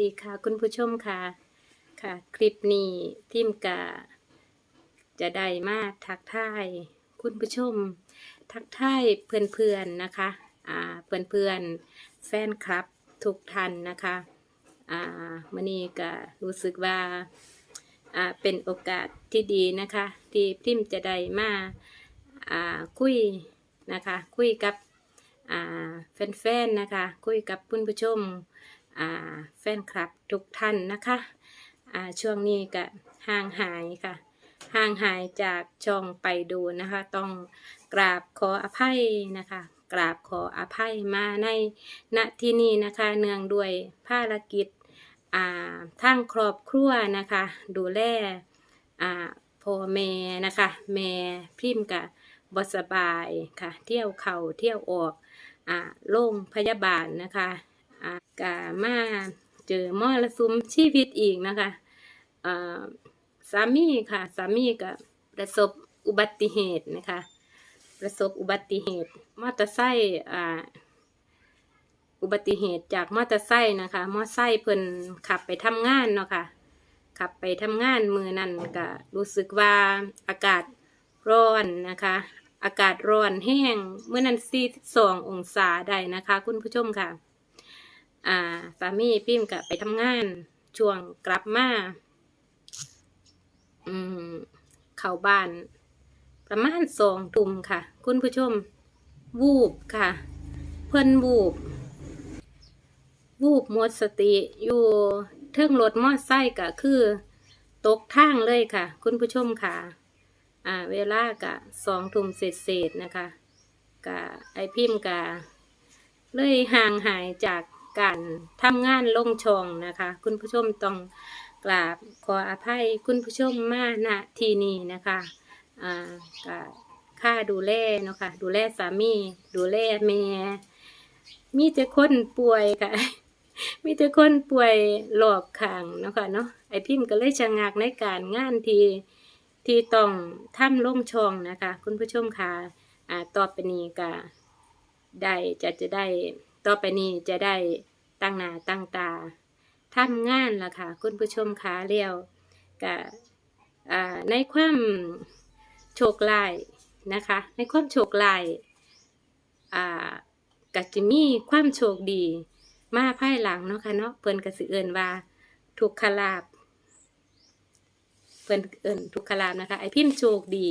ดีค่ะคุณผู้ชมค่ะค่ะ คลิปนี้ทิมกะจะได้มาทักทายคุณผู้ชม ทักทายเพื่อนๆนะคะอ่าเพื่อนๆแฟนคลับทุกท่านนะคะอ่ามันนี้ก็รู้สึกว่าอ่าเป็นโอกาสที่ดีนะคะที่ทิมจะได้มาอ่าคุยนะคะคุยกับอ่าแฟนๆนะคะ คุยกับคุณผู้ชม แฟนคลับทุกท่านนะคะช่วงนี้ก็ห่างหายค่ะ ห่างหายจากช่องไปดูนะคะ ต้องกราบขออภัยนะคะ กราบขออภัยมาในณที่นี้นะคะ เนื่องด้วยภารกิจอ่าทางครอบครัวนะคะ ดูแลพ่อแม่นะคะ แม่พิมพ์กับบสบายค่ะ เที่ยวเขาเที่ยวออกอ่าโรงพยาบาลนะคะ กามาเจอมรสุมชีวิตอีกนะคะสามีค่ะสามีก็ประสบอุบัติเหตุนะคะ ประสบอุบัติเหตุมอเตอร์ไซค์อุบัติเหตุจากมอเตอร์ไซค์นะคะมอเตอร์ไซค์เพิ่นขับไปทำงานเนาะค่ะขับไปทำงานมือนั่นก็รู้สึกว่าอากาศร้อนนะคะ อากาศร้อนแห้งเมื่อนั้นสี่สององศาได้นะคะ คุณผู้ชมค่ะ อ่าสามีพิมพ์กับไปทำงาน ช่วงกลับมาอืมเข้าบ้าน ประมาณสองทุ่มค่ะ คุณผู้ชม วูบค่ะ เพิ่นวูบ วูบหมดสติอยู่เทิงรถมอไซค์ก็คือ ตกทางเลยค่ะ คุณผู้ชมค่ะ อ่า เวลากะสองทุ่มเศษๆนะคะกะไอพิมพ์กะเลยห่างหายจาก การทำงานลงช่องนะคะ คุณผู้ชมต้องกราบขออภัยคุณผู้ชมมาณทีนี้นะคะอ่าก็ค่าดูแลเนาะค่ะดูแลสามีดูแลแม่มีแต่คนป่วยค่ะ มีแต่คนป่วยหลอบขังเนาะค่ะเนาะไอพิมพ์ก็เลยชะงักในการงานที่ที่ต้องทำลงช่องนะคะ คุณผู้ชมค่ะอ่าต่อไปนี้ก็ได้จะจะได้ต่อไปนี้จะได้ ตั้งหน้าตั้งตาทำงานล่ะค่ะ คุณผู้ชมคะเรียวกับในความโชคลายนะคะ ในความโชคลายก็จะมีความโชคดี มาภายหลังเนาะค่ะเนาะเพิ่นก็สิเอินว่าทุกขลาบเพิ่นเอินทุกขลาบนะคะ ไอพิมพ์โชคดี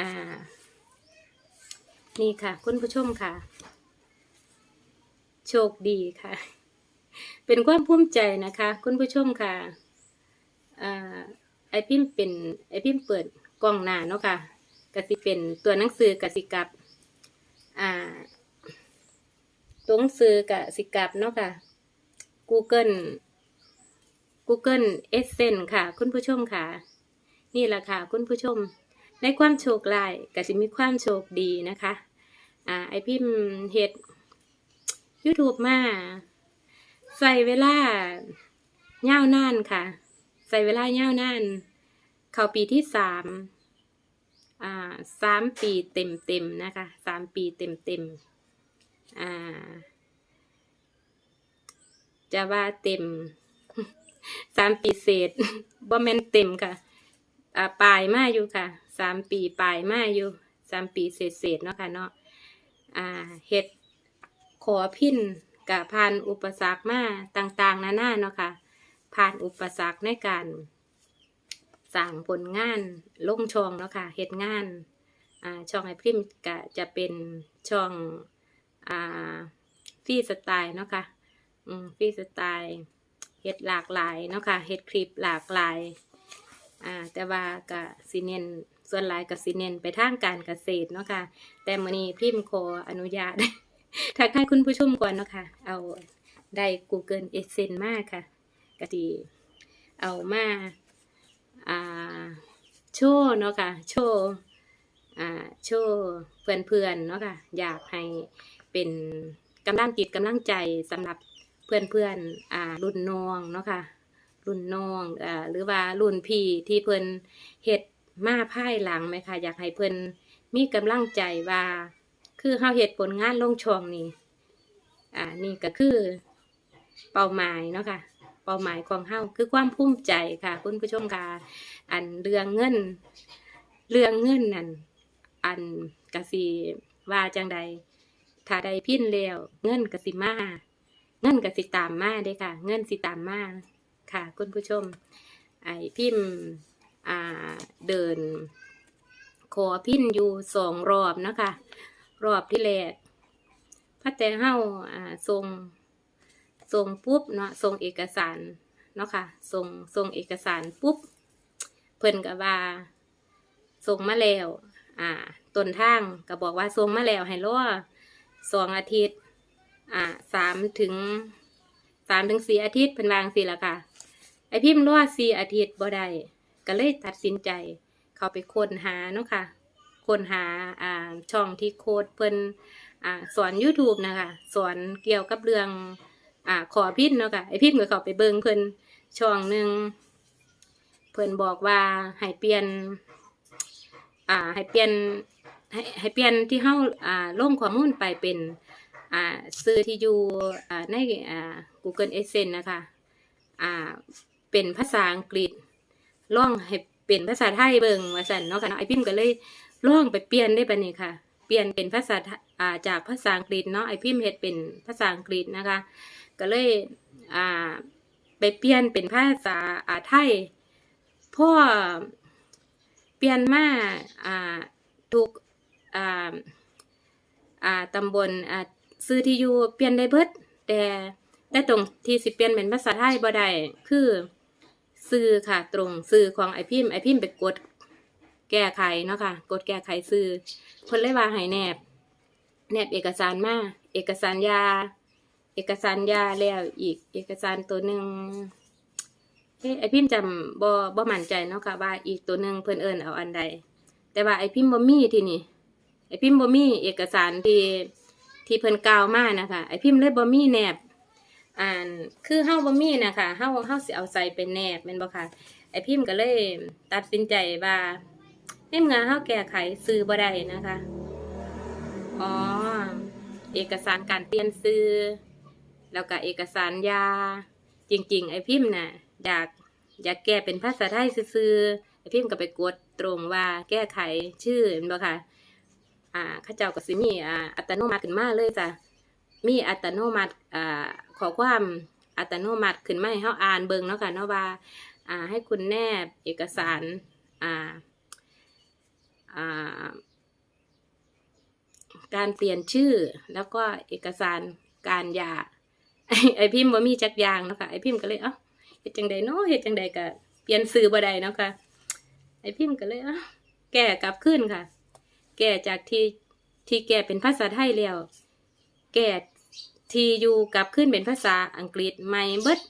อ่า นี่ค่ะ คุณผู้ชมค่ะ โชคดีค่ะ เป็นความภูมิใจนะคะ คุณผู้ชมค่ะอ่าไอพิมเป็นไอพิมเปิดกล้องหน้าเนาะค่ะกสิเป็นตัวหนังสือกสิกับอ่าตัวหนังสือกสิกับเนาะค่ะ Google Google Essence ค่ะ คุณผู้ชมค่ะ นี่แหละค่ะ คุณผู้ชม ในความโชคลายก็จะมีความโชคดีนะคะ อ่าไอพิมเฮ็ด YouTube มาใส่เวลาเย่าวนานค่ะ ใส่เวลาเย่าวนานเข้าปีที่สามอ่าสามปีเต็มเต็มนะคะสามปีเต็มเต็มอ่าจะว่าเต็มสามปีเศษบ่แมนเต็มค่ะอ่าปลายมาอยู่ค่ะสามปีปลายมาอยู่สามปีเศษเศษเนาะค่ะเนาะอ่าเฮ็ด ขอพินกับผ่านอุปสรรคมาต่างๆ นานาเนาะค่ะผ่านอุปสรรคในการสร้างผลงานลงช่องเนาะค่ะเฮ็ดงานอ่าช่องไอพิมก็จะเป็นช่องอ่าฟรีสไตล์เนาะค่ะอืมฟรีสไตล์เฮ็ดหลากหลายเนาะค่ะเฮ็ดคลิปหลากหลายอ่าแต่ว่าก็สิเนนส่วนหลายก็สิเนนไปทางการเกษตรเนาะค่ะแต่มื้อนี้พิมพ์ขออนุญาต ทักทายคุณผู้ชมก่อนเนาะค่ะ เอาได้ Google Essence มากค่ะก็สิเอามาอ่าโชว์เนาะค่ะ โชว์อ่าโชว์เพื่อนๆเนาะค่ะ อยากให้เป็นกำลังจิตกำลังใจสำหรับเพื่อนๆอ่ารุ่นน้องเนาะค่ะ รุ่นน้องอ่าหรือว่ารุ่นพี่ที่เพิ่อนเฮ็ดมาภายหลังไหมคะอยากให้เพิ่อนมีกำลังใจว่า คือเฮาเฮ็ดผลงานลงช่องนี่อ่านี่ก็คือเป้าหมายเนาะค่ะเป้าหมายของเฮาคือความภูมิใจค่ะ คุณผู้ชมค่ะอันเรื่องเงิน เรื่องเงินนั่นอันกสิว่าจังใดถ้าได้พินแล้วเงินกสิมาเงินกสิตามมาเด้ค่ะ เงินสิตามมาค่ะ คุณผู้ชม ไอพิมพ์อ่าเดินขอพินอยู่สองรอบเนาะคะ รอบที่แรกพระแต่เฮาอ่าส่งส่งปุ๊บเนาะส่งเอกสารเนาะค่ะส่งส่งเอกสารปุ๊บเพิ่นก็ว่าส่งมาแล้วอ่าต้นทางก็บอกว่าส่งมาแล้วให้รอสองอาทิตย์ อ่าสามถึงสามถึงสี่อาทิตย์เป็นวางสิละค่ะ ไอพิมพ์รอสี่อาทิตย์บ่ได้ก็เลยตัดสินใจ เข้าไปค้นหาเนาะค่ะ ค้นหาอ่าช่องที่โค้ดเพิ่นอ่าสอน YouTube นะคะสอนเกี่ยวกับเรื่องอ่าขอพินเนาะค่ะไอพิมพ์ก็เข้าไปเบิ่งเพิ่นช่องหนึ่งเพิ่นบอกว่าให้เปลี่ยนอ่าให้เปลี่ยนให้ให้เปลี่ยนที่เฮาอ่าลงข้อมูลไปเป็นอ่าซื้อที่อยู่อ่าในอ่า Google Adsense นะคะอ่าเป็นภาษาอังกฤษลองให้เป็นภาษาไทยเบิ่งว่าซั่นเนาะค่ะเนาะไอพิมพ์ก็เลย ลองไปเปลี่ยนได้บัดนี้ค่ะ เปลี่ยนเป็นภาษาอ่าจากภาษาอังกฤษเนาะไอพิมพ์เฮ็ดเป็นภาษาอังกฤษนะคะ ก็เลยอ่าไปเปลี่ยนเป็นภาษาอ่าไทยพ่อเปลี่ยนมาอ่าทุกอ่าอ่าตำบลอ่าซื้อที่อยู่เปลี่ยนได้เบิดแต่แต่ตรงที่สิเปลี่ยนเป็นภาษาไทยบ่ได้คือซื้อค่ะตรงซื้อของไอพิมพ์ไอพิมพ์ไปกด แก้ไขเนาะค่ะ กดแก้ไขซื้อเพิ่นเลยว่าให้แนบ แนบเอกสารมา เอกสารยา เอกสารยาแล้วอีก เอกสารตัวหนึ่งเอ้ไอพิมพ์จำบ่บ่มั่นใจเนาะค่ะว่าอีกตัวหนึ่งเพิ่นเอิ้นเอาอันใด แต่ว่าไอพิมพ์บ่มีที่นี่ไอพิมพ์บ่มีเอกสารที่ที่เพิ่นกล่าวมานะคะไอพิมพ์เลยบ่มีแนบอ่านคือเฮาบ่มีนะคะเฮาเฮาสิเอาใส่เป็นแนบแม่นบ่ค่ะไอพิมพ์ก็เลยตัดสินใจว่า ในเมื่อเฮาแก้ไขซื้อบ่ได้นะคะ อ๋อ เอกสารการเปลี่ยนซื้อ แล้วก็เอกสารยา จริง ๆ ไอพิมพ์น่ะ อยากอยากแก้เป็นภาษาไทยซื่อไอพิมพ์ก็ไปกดตรงว่าแก้ไขชื่อเห็นบ่ค่ะ อ่าข้าเจ้าก็สิมีอ่าอัตโนมัติขึ้นมาเลยจ้ะ มีอัตโนมัติอ่าขอความอัตโนมัติขึ้นมาให้เฮาอ่านเบิ่งเนาะค่ะเนาะว่าอ่าให้คุณแนบเอกสารอ่า การเปลี่ยนชื่อแล้วก็เอกสารการหย่าไอพิมพ์บ่มีจักยางเนาะค่ะไอพิมพ์ก็เลยเอ้าเฮ็ดจังใดเนาะเฮ็ดจังใดก็เปลี่ยนสื่อบ่ได้เนาะค่ะไอพิมพ์ก็เลยเอ้าแก้กลับขึ้นค่ะ แก้จากที่ที่แก้เป็นภาษาไทยแล้ว แก้ที่อยู่กลับขึ้นเป็นภาษาอังกฤษใหม่เบิด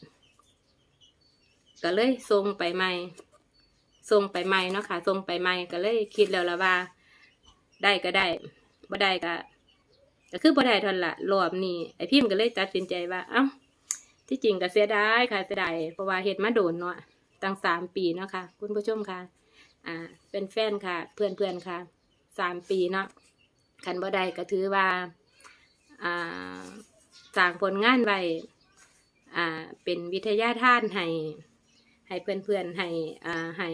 ก็เลยส่งไปใหม่ ส่งไปใหม่เนาะค่ะส่งไปใหม่ก็เลยคิดแล้วละว่า ได้ก็ได้บ่ได้ก็ก็คือบ่ได้ทนละรอบนี้ไอพิมพ์ก็เลยตัดสินใจว่า เอ้าที่จริงก็เสียดายค่ะเสียดายเพราะว่าเฮ็ดมาโดนเนาะตั้งสามปีเนาะค่ะ คุณผู้ชมค่ะ อ่า เป็นแฟนค่ะ เพื่อนเพื่อนค่ะสามปีเนาะคันบ่ได้ก็ถือว่า อ่าสร้างผลงานไว้อ่า เป็นวิทยาทานให้ ให้เพื่อนเพื่อนๆให้อ่าให้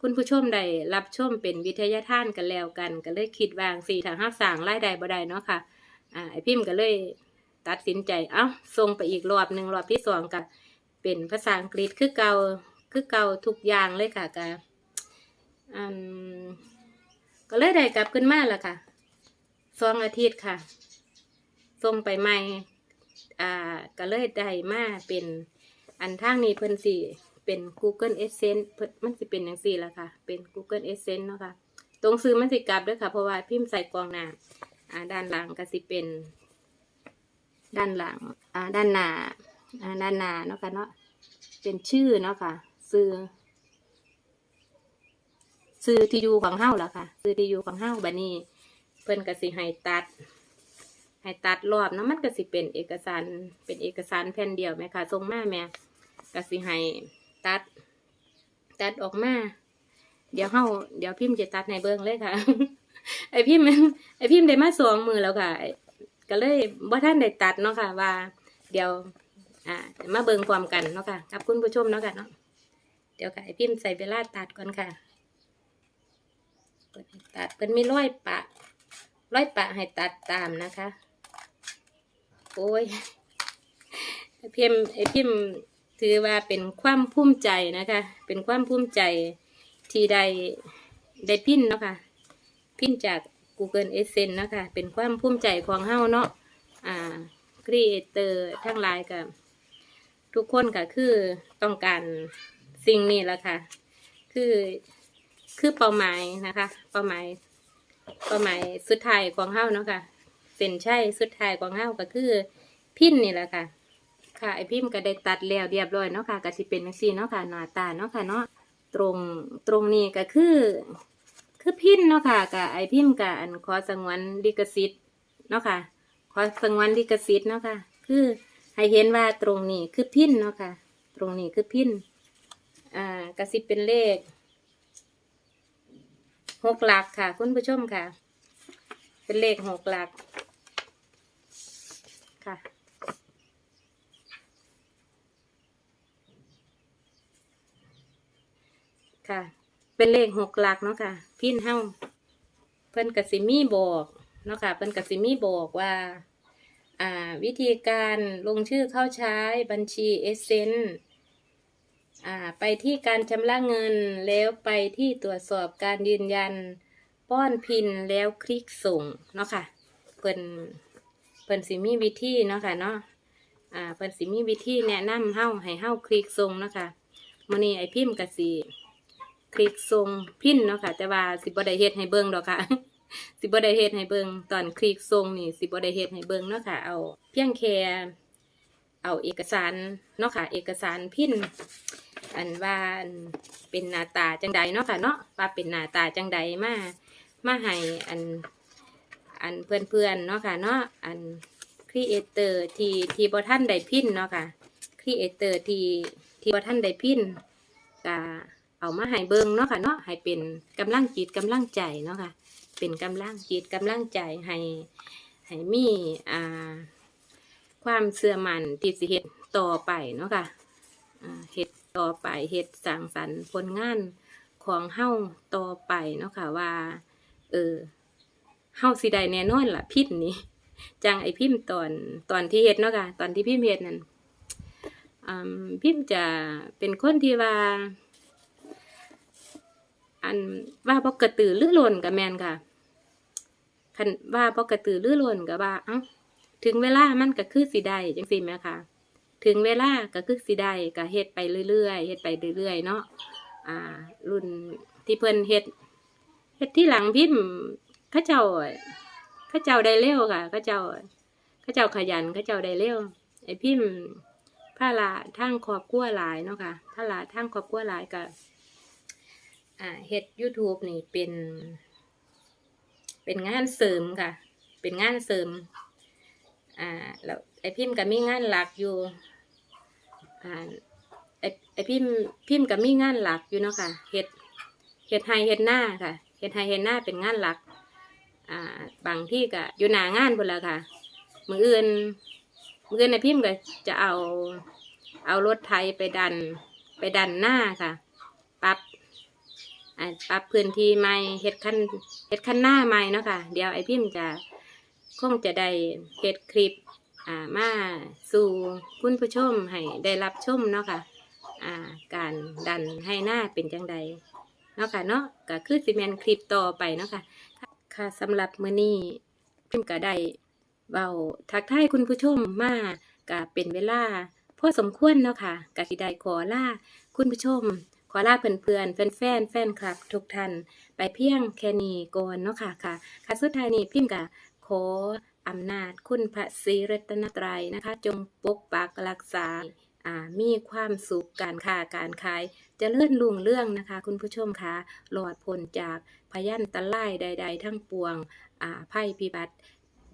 คุณผู้ชมได้รับชมเป็นวิทยาทานกันแล้วกัน ก็เลยคิดวางสี่ทางห้าสางรายได้บ่ได้เนาะค่ะอ่าไอพิมพ์ก็เลยตัดสินใจเอ้าส่งไปอีกรอบหนึ่งรอบที่สองกับเป็นภาษาอังกฤษคือเก่าคือเก่าทุกอย่างเลยค่ะกะอืมก็เลยได้กลับขึ้นมาแล้วค่ะสองอาทิตย์ค่ะส่งไปใหม่อ่าก็เลยได้มาเป็นอันทางนี้เพิ่นสิ เป็น Google Adsense มันสิเป็นอย่างสี่ละค่ะ เป็น Google Adsense เนาะค่ะ ตรงซื้อมันสิกลับด้วยค่ะ เพราะว่าพิมพ์ใส่กรองหน้าอ่าด้านหลังก็สิเป็น ด้านหลังอ่าด้านหน้าอ่าด้านหน้าเนาะค่ะเนาะ เป็นชื่อเนาะค่ะ ซื้อซื้อที่อยู่ของเฮาล่ะค่ะ ซื้อที่อยู่ของเฮาบัดนี้ เพิ่นก็สิให้ตัดให้ตัดรอบเนาะมันก็สิเป็นเอกสารเป็นเอกสารแผ่นเดียวแม่ค่ะส่งมาแม่ก็สิให้ ตัด ตัดออกมา เดี๋ยวเฮาเดี๋ยวพิมพ์จะตัดในเบิ่งเลยค่ะ ไอพิมพ์มันไอพิมพ์ได้มาสองมือแล้วค่ะ ก็เลยบ่ท่านได้ตัดเนาะค่ะ ว่า เดี๋ยว อ่ามาเบิ่งความกันเนาะค่ะกับคุณผู้ชมเนาะค่ะเนาะเดี๋ยวค่ะไอพิมพ์ใส่เวลาตัดก่อนค่ะตัดเป็นมีร้อยปะร้อยปะให้ตัดตามนะคะ โอ้ยไอพิมพ์ไอพิมพ์ ถือว่าเป็นความภูมิใจนะคะ เป็นความภูมิใจที่ได้ได้พินเนาะค่ะพินจาก Google Essence เนาะคะเป็นความภูมิใจของเฮาเนาะอ่าครีเอเตอร์ทั้งหลายกับทุกคนก็คือต้องการสิ่งนี้แหละค่ะ คือคือเป้าหมายนะคะ เป้าหมายเป้าหมายสุดท้ายของเฮาเนาะค่ะเส้นใช่สุดท้ายของเฮาก็คือพินนี่แหละค่ะ ค่ะไอพิมพ์ก็ได้ตัดแล้วเรียบร้อยเนาะค่ะก็สิเป็นจังซี่เนาะค่ะหน้าตาเนาะค่ะเนาะตรงตรงนี้ก็คือ คือพินเนาะค่ะกับไอพิมพ์กับอันขอสงวนลิขสิทธิ์เนาะค่ะขอสงวนลิขสิทธิ์เนาะค่ะ คือให้เห็นว่าตรงนี้คือพินเนาะค่ะ ตรงนี้คือพินอ่ากระสิบเป็นเลขหกหลักค่ะ คุณผู้ชมค่ะ เป็นเลขหกหลักค่ะ ค่ะ เป็นเลขหกหลักเนาะค่ะ พินเฮ้าเพิ่นกสิมีบอกเนาะค่ะเพิ่นกสิมีบอกว่าอ่า วิธีการลงชื่อเข้าใช้บัญชีเอเซนอ่าไปที่การชำระเงินแล้วไปที่ตรวจสอบการยืนยัน ป้อนพินแล้วคลิกส่งเนาะค่ะเพิ่นเพิ่นสิมีวิธีเนาะค่ะเนาะอ่าเพิ่นสิมีวิธีแนะนำเฮ้าให้เฮ้าคลิกส่งเนาะค่ะมื้อนี้ไอพิมพ์กสิ คลิกส่งพินเนาะค่ะ แต่ว่าสิบ่ได้เฮ็ดให้เบิ่งดอกค่ะ สิบ่ได้เฮ็ดให้เบิ่งตอนคลิกส่งนี่สิบ่ได้เฮ็ดให้เบิ่งเนาะค่ะ เอาเพียงแค่เอาเอกสารเนาะค่ะ เอกสารพินอันว่าเป็นหน้าตาจังใดเนาะค่ะเนาะว่าเป็นหน้าตาจังใดมามาให้อันอันเพื่อนๆเนาะค่ะเนาะอันครีเอเตอร์ที่ที่บ่ทันได้พินเนาะค่ะครีเอเตอร์ที่ที่บ่ทันได้พินก็ เอามาให้เบิ่งเนาะค่ะเนาะให้เป็นกำลังจิตกำลังใจเนาะค่ะ เป็นกำลังจิตกำลังใจให้ให้มีอ่าความเสื่อมันที่สิเฮ็ดต่อไปเนาะค่ะเฮ็ดต่อไปเฮ็ดสร้างสรรค์ผลงานของเฮาต่อไปเนาะค่ะว่า เออเฮาสิได้แน่นอนล่ะพิษนี้จังไอพิมพ์ตอนตอนที่เฮ็ดเนาะค่ะตอนที่พิมพ์เฮ็ดนั่นอืมพิมพ์จะเป็นคนที่ว่า อันว่าบ่กระตือรือร้นกับแมนค่ะคันว่าบ่กระตือรือร้นกับว่า เอ้า ถึงเวลามันก็คือสิได้จังซี่แหมค่ะ ถึงเวลาก็คือสิได้ก็เฮ็ดไปเรื่อยๆเฮ็ดไปเรื่อยๆเนาะอ่า รุ่นที่เพิ่นเฮ็ดเฮ็ดที่หลังพิมพ์เขาเจ้าเขาเจ้าได้เร็วค่ะเขาเจ้าเขาเจ้าขยันเขาเจ้าได้เร็วไอ้พิมพ์ภาระทางครอบครัวหลายเนาะค่ะภาระทางครอบครัวหลายก็ อ่าเฮ็ด YouTube นี่เป็น เป็นงานเสริมค่ะ เป็นงานเสริม อ่า แล้วไอพิมพ์ก็มีงานหลักอยู่ อ่า ไอไอพิมพ์พิมพ์ก็มีงานหลักอยู่เนาะค่ะเฮ็ดเฮ็ดไฮเฮ็ดหน้าค่ะเฮ็ดไฮเฮ็ดหน้าเป็นงานหลัก อ่า บางที่ก็อยู่หน้างานพุ่นละค่ะ มืออื่นมืออื่นไอพิมพ์ก็จะเอา เอารถไถไปดัน ไปดันหน้าค่ะ ปรับ อ่าปรับพื้นที่ใหม่เฮ็ดคันเฮ็ดคันหน้าใหม่เนาะค่ะ เดี๋ยวไอพิมพ์จะคงจะได้เฮ็ดคลิปอ่ามาสู่คุณผู้ชมให้ได้รับชมเนาะค่ะอ่าการดันให้หน้าเป็นจังใดเนาะค่ะเนาะก็คือสิแมนคลิปต่อไปเนาะค่ะค่ะสำหรับมื้อนี้พิมพ์ก็ได้เว้าทักทายคุณผู้ชมมาก็เป็นเวลาพอสมควรเนาะค่ะก็สิได้ขอลาคุณผู้ชม ขอลาเพื่อนๆแฟนๆแฟนคลับ ทุกท่านไปเพียงแค่นี้ก่อนเนาะค่ะค่ะค่ะสุดท้ายนี้พิมพ์ก็ขออำนาจคุณพระศรีรัตนตรัยนะคะ จงปกปักรักษาอ่ามีความสุขการค้าการขายจะเลื่อนลุงเรื่องนะคะ คุณผู้ชมคะหลอดพ้นจากพยันตรายใด ๆ ทั้งปวงอ่าภัยพิบัติ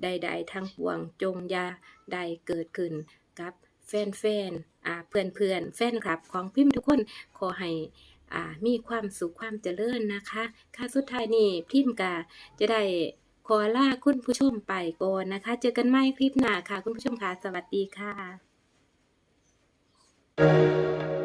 ใด ๆ ทั้งปวงจงยาได้เกิดขึ้นกับ แฟนๆอ่าเพื่อนๆ แฟนคลับของพิมพ์ทุกคนขอให้อ่ามีความสุขความเจริญนะคะ ค่ะสุดท้ายนี้พิมพ์กาจะได้ขอลาคุณผู้ชมไปก่อนนะคะ เจอกันใหม่คลิปหน้าค่ะ คุณผู้ชมค่ะ สวัสดีค่ะค่ะ